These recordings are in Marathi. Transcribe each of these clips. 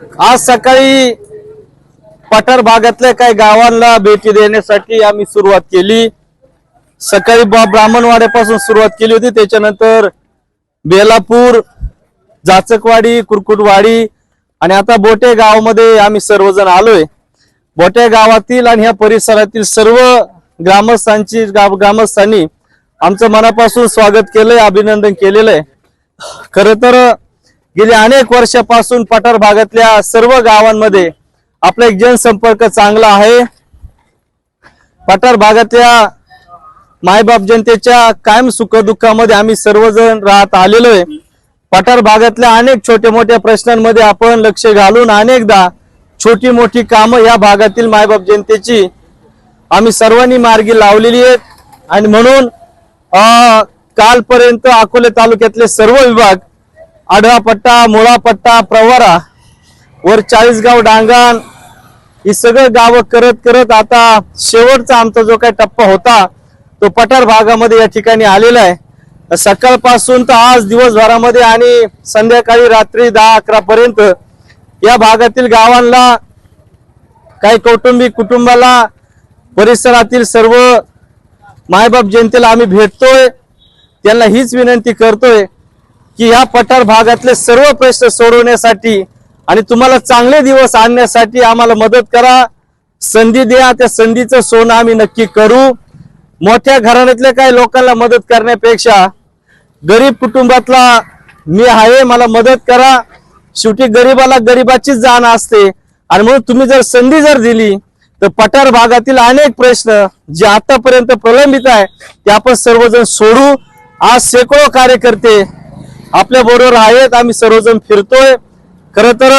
आज सकाळी पठार भागातल्या काही गावांना भेटी देण्यासाठी आम्ही सुरुवात केली. सकाळी ब्राह्मणवाड्यापासून सुरुवात केली होती. त्याच्यानंतर बेलापूर जाचकवाडी कुरकुटवाडी आणि आता बोटे गावामध्ये आम्ही सर्वजण आलोय. बोटे गावातील आणि ह्या परिसरातील सर्व ग्रामस्थांची गाव- ग्रामस्थांनी आमचं मनापासून स्वागत केलंय अभिनंदन केलेलं आहे खर तर गेली अनेक वर्षापासून पठार भागातल्या सर्व गावांमध्ये आपला एक जनसंपर्क चांगला आहे. पठार भागातल्या मायबाप जनतेच्या कायम सुखदुःखामध्ये आम्ही सर्वजण राहत आलेलो आहे पठार भागातल्या अनेक छोट्या मोठ्या प्रश्नांमध्ये आपण लक्ष घालून अनेकदा छोटी मोठी कामं या भागातील मायबाप जनतेची आम्ही सर्वांनी मार्गी लावलेली आहेत. आणि म्हणून अं, कालपर्यंत अकोले तालुक्यातले सर्व विभाग आडवा पट्टा मुळा पट्टा प्रवारा वर चाळीसगाव डांगण ही सगळं गावं करत करत आता शेवटचा आमचा जो काही टप्पा होता तो पठार भागामध्ये या ठिकाणी आलेला आहे. सकाळपासून तर आज दिवसभरामध्ये आणि संध्याकाळी रात्री दहा अकरा पर्यंत या भागातील गावांना काही कौटुंबिक कुटुंबाला परिसरातील सर्व मायबाप जनतेला आम्ही भेटतोय. त्यांना हीच विनंती करतोय. की या पठार भागातले सर्व प्रश्न सोडवण्यासाठी आणि तुम्हाला चांगले दिवस आणण्यासाठी आम्हाला मदत करा. संधी द्या त्या संधीचं सोनं आम्ही नक्की करू. मोठ्या घराण्यातल्या काही लोकांना मदत करण्यापेक्षा गरीब कुटुंबातला मी आहे मला मदत करा. शेवटी गरीबाला गरीबाचीच जाण असते. आणि म्हणून तुम्ही जर संधी जर दिली तर पठार भागातील अनेक प्रश्न जे आतापर्यंत प्रलंबित आहे ते आपण सर्वजण सोडू. आज शेकडो कार्यकर्ते आपल्या बरोबर आहेत आम्ही सर्वजण फिरतोय. खर तर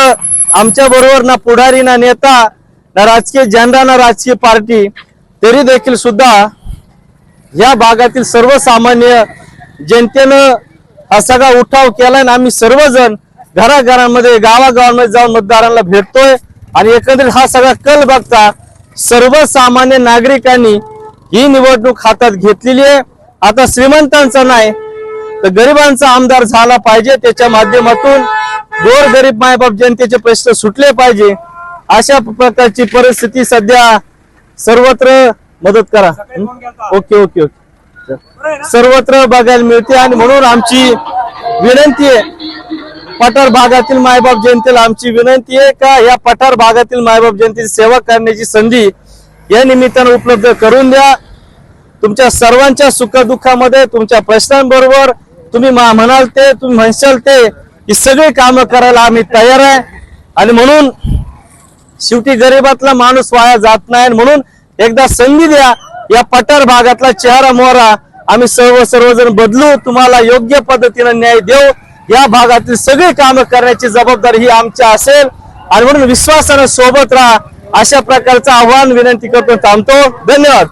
आमच्या बरोबर ना पुढारी ना नेता ना राजकीय झेंडा ना राजकीय पार्टी तरी देखील सुद्धा या भागातील सर्वसामान्य जनतेनं हा सगळा उठाव केलाय आणि आम्ही सर्वजण घराघरांमध्ये गावागावांमध्ये जाऊन मतदारांना भेटतोय. आणि एकंदरीत हा सगळा कल बघता सर्वसामान्य नागरिकांनी ही निवडणूक हातात घेतलेली आहे. आता श्रीमंतांचा नाही तर गरिबांचा आमदार झाला पाहिजे. त्याच्या माध्यमातून गोर गरीब मायबाप जनतेचे प्रश्न सुटले पाहिजे. अशा प्रकारची परिस्थिती सध्या सर्वत्र मदत करा. Okay okay okay. सर्वत्र बघायला मिळते आणि म्हणून आमची विनंती आहे पठार भागातील मायबाप जनतेला आमची विनंती आहे का या पठार भागातील मायबाप जनतेची सेवा करण्याची संधी या निमित्तानं उपलब्ध करून द्या. तुमच्या सर्वांच्या सुखदुःखामध्ये तुमच्या प्रश्नांबरोबर तुम्ही मा- म्हणाल ते तुम्ही म्हणशाल ते ही सगळी कामं करायला आम्ही तयार आहे. आणि म्हणून शेवटी गरीबातला माणूस वाया जात नाही. म्हणून एकदा संधी द्या या पठार भागातला चेहरा मोहरा आम्ही सर्व सर्वजण बदलू. तुम्हाला योग्य पद्धतीनं न्याय देऊ. या भागातील सगळी कामं करण्याची जबाबदारी ही आमची असेल. आणि म्हणून विश्वासानं सोबत राहा. अशा प्रकारचं आव्हान विनंती करतो थांबतो. धन्यवाद.